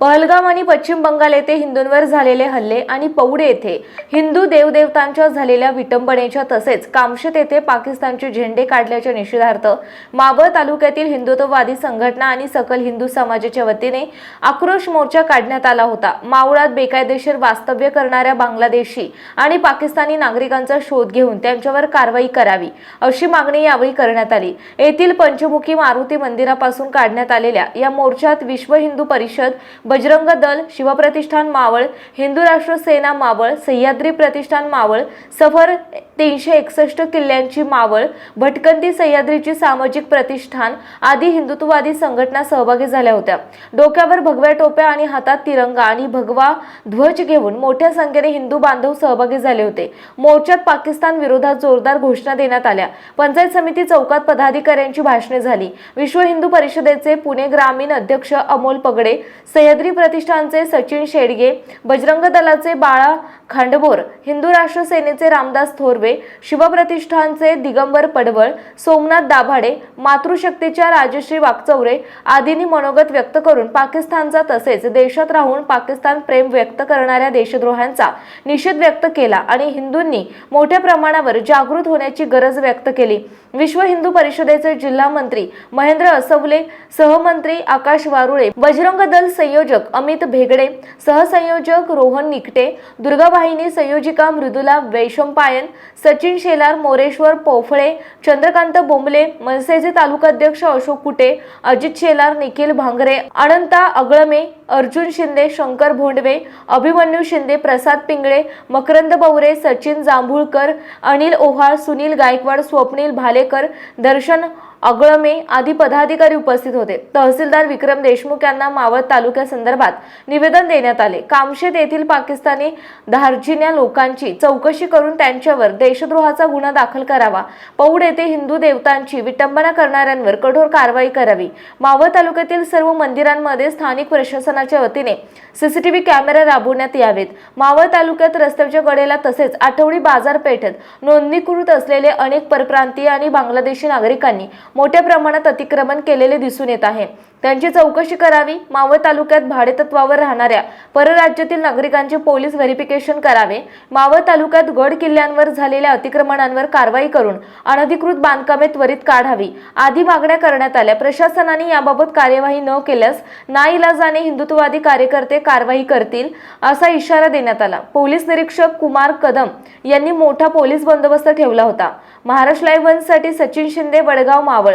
पहलगाम आणि पश्चिम बंगाल येथे हिंदूंवर झालेले हल्ले आणि पौडे येथे हिंदू देवदेवतांच्या झालेल्या विटंबनेच्या तसेच कामशेत येथे पाकिस्तानचे झेंडे काढल्याच्या निषेधार्थ मावळ तालुक्यातील हिंदुत्ववादी संघटना आणि सकल हिंदू समाजाच्या वतीने आक्रोश मोर्चा काढण्यात आला होता. मावळात बेकायदेशीर वास्तव्य करणाऱ्या बांगलादेशी आणि पाकिस्तानी नागरिकांचा शोध घेऊन त्यांच्यावर कारवाई करावी अशी मागणी यावेळी करण्यात आली. येथील पंचमुखी मारुती मंदिरापासून काढण्यात आलेल्या या मोर्चात विश्व हिंदू परिषद बजरंग दल शिवप्रतिष्ठान मावळ हिंदू राष्ट्र सेना मावळ सह्याद्री प्रतिष्ठान मावळ सफर तीनशे एकसष्ट किल्ल्यांची मावळ भटकंती सह्याद्रीची सामाजिक प्रतिष्ठान आदी हिंदुत्ववादी संघटना सहभागी झाल्या होत्या. डोक्यावर भगव्या टोप्या आणि हातात तिरंगा आणि भगवा ध्वज घेऊन मोठ्या संख्येने हिंदू बांधव सहभागी झाले होते. मोर्चात पाकिस्तान विरोधात जोरदार घोषणा देण्यात आल्या. पंचायत समिती चौकात पदाधिकाऱ्यांची भाषणे झाली. विश्व हिंदू परिषदेचे पुणे ग्रामीण अध्यक्ष अमोल पगडे सह्याद्री प्रतिष्ठानचे सचिन शेडगे बजरंग दलाचे बाळा खांडबोर हिंदू राष्ट्र सेनेचे रामदास थोरवे शिवप्रतिष्ठानचे दिगंबर पडवळ सोमनाथ दाभाडे मातृशक्तीच्या राजश्री वाकचौरे आदींनी मनोगत व्यक्त करून पाकिस्तानचा तसेच देशात राहून पाकिस्तान प्रेम व्यक्त करणाऱ्या देशद्रोहांचा निषेध व्यक्त केला आणि हिंदूंनी मोठ्या प्रमाणावर जागृत होण्याची गरज व्यक्त केली. विश्व हिंदू परिषदेचे जिल्हा मंत्री महेंद्र असवले सहमंत्री आकाश वारुळे बजरंग दल संयोजक अमित भेगडे सहसंयोजक रोहन निकटे दुर्गावाहिनी संयोजिका मृदुला वैशंपायन सचिन शेलार मोरेश्वर पोफळे चंद्रकांत बोंबले मनसेचे तालुकाध्यक्ष अशोक कुटे अजित शेलार निखिल भांगरे अनंता अगळमे अर्जुन शिंदे शंकर भोंडवे अभिमन्यू शिंदे प्रसाद पिंगळे मकरंद बवरे सचिन जांभूळकर अनिल ओहाळ सुनील गायकवाड स्वप्नील भालेकर दर्शन अगळमे आदी पदाधिकारी उपस्थित होते. तहसीलदार विक्रम देशमुख यांना मावळ तालुक्यासंदर्भात निवेदन देण्यात आले. कामशेत येथील पाकिस्तानी धार्जिन्या लोकांची चौकशी करून त्यांच्यावर देशद्रोहाचा गुन्हा दाखल करावा. पौड येथे हिंदू देवतांची विटंबना करणाऱ्यांवर कठोर कारवाई करावी. मावळ तालुक्यातील सर्व मंदिरांमध्ये स्थानिक प्रशासनाच्या वतीने सीसीटीव्ही कॅमेरा राबवण्यात यावेत. मावळ तालुक्यात रस्त्याच्या कडेला तसेच आठवडी बाजारपेठेत नोंदणीकृत असलेले अनेक परप्रांतीय आणि बांगलादेशी नागरिकांनी मोठ्या प्रमाणात अतिक्रमण केलेले दिसून येत आहे. त्यांची चौकशी करावी. मावळ तालुक्यात भाडेतत्वावर राहणाऱ्या परराज्यातील नागरिकांचे पोलीस व्हेरिफिकेशन करावे. मावळ तालुक्यात गड किल्ल्यांवर झालेल्या अतिक्रमणांवर कारवाई करून अनधिकृत बांधकामे त्वरित काढावी. आदी मागण्या करण्यात आल्या. प्रशासनाने याबाबत कार्यवाही न केल्यास नाईलाजाने हिंदुत्ववादी कार्यकर्ते कारवाई करतील असा इशारा देण्यात आला. पोलीस निरीक्षक कुमार कदम यांनी मोठा पोलीस बंदोबस्त ठेवला होता. महाराष्ट्र लाईव्ह सचिन शिंदे वडगाव मावळ